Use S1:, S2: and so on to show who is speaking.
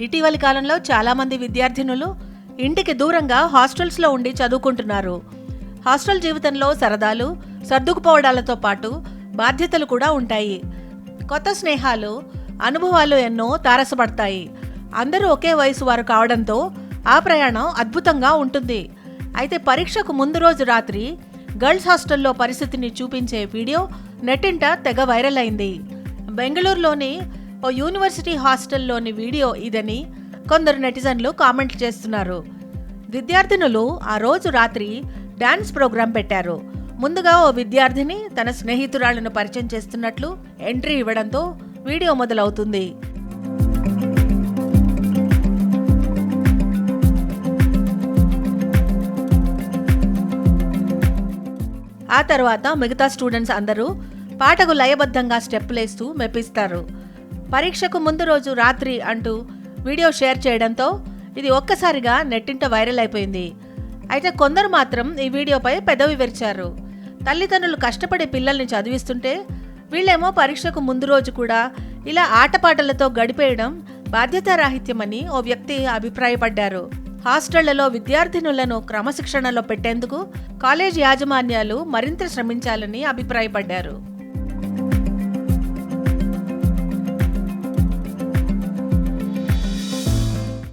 S1: ఇటీవలి కాలంలో చాలామంది విద్యార్థినులు ఇంటికి దూరంగా హాస్టల్స్లో ఉండి చదువుకుంటున్నారు. హాస్టల్ జీవితంలో సరదాలు సర్దుకుపోవడాలతో పాటు బాధ్యతలు కూడా ఉంటాయి. కొత్త స్నేహాలు అనుభవాలు ఎన్నో తారసపడతాయి. అందరూ ఒకే వయసు వారు కావడంతో ఆ ప్రయాణం అద్భుతంగా ఉంటుంది. అయితే పరీక్షకు ముందు రోజు రాత్రి గర్ల్స్ హాస్టల్లో పరిస్థితిని చూపించే వీడియో నెట్టింట తెగ వైరల్ అయింది. బెంగళూరులోని ఓ యూనివర్సిటీ హాస్టల్లోని వీడియో ఇదని కొందరు నెటిజన్లు కామెంట్ చేస్తున్నారు. విద్యార్థినులు ఆ రోజు రాత్రి డాన్స్ ప్రోగ్రాం పెట్టారు. ముందుగా ఓ విద్యార్థిని తన స్నేహితురాళ్ళను పరిచయం చేస్తున్నట్లు ఎంట్రీ ఇవ్వడంతో వీడియో మొదలవుతుంది. ఆ తర్వాత మిగతా స్టూడెంట్స్ అందరూ పాటకు లయబద్ధంగా స్టెప్పులేస్తూ మెప్పిస్తారు. పరీక్షకు ముందు రోజు రాత్రి అంటూ వీడియో షేర్ చేయడంతో ఇది ఒక్కసారిగా నెట్టింట వైరల్ అయిపోయింది. అయితే కొందరు మాత్రం ఈ వీడియోపై పెదవి విరిచారు. తల్లిదండ్రులు కష్టపడి పిల్లల్ని చదివిస్తుంటే వీళ్ళేమో పరీక్షకు ముందు రోజు కూడా ఇలా ఆటపాటలతో గడిపేయడం బాధ్యతారాహిత్యమని ఓ వ్యక్తి అభిప్రాయపడ్డారు. హాస్టళ్ళలో విద్యార్థినులను క్రమశిక్షణలో పెట్టేందుకు కాలేజ్ యాజమాన్యాలు మరింత శ్రమించాలని అభిప్రాయపడ్డారు.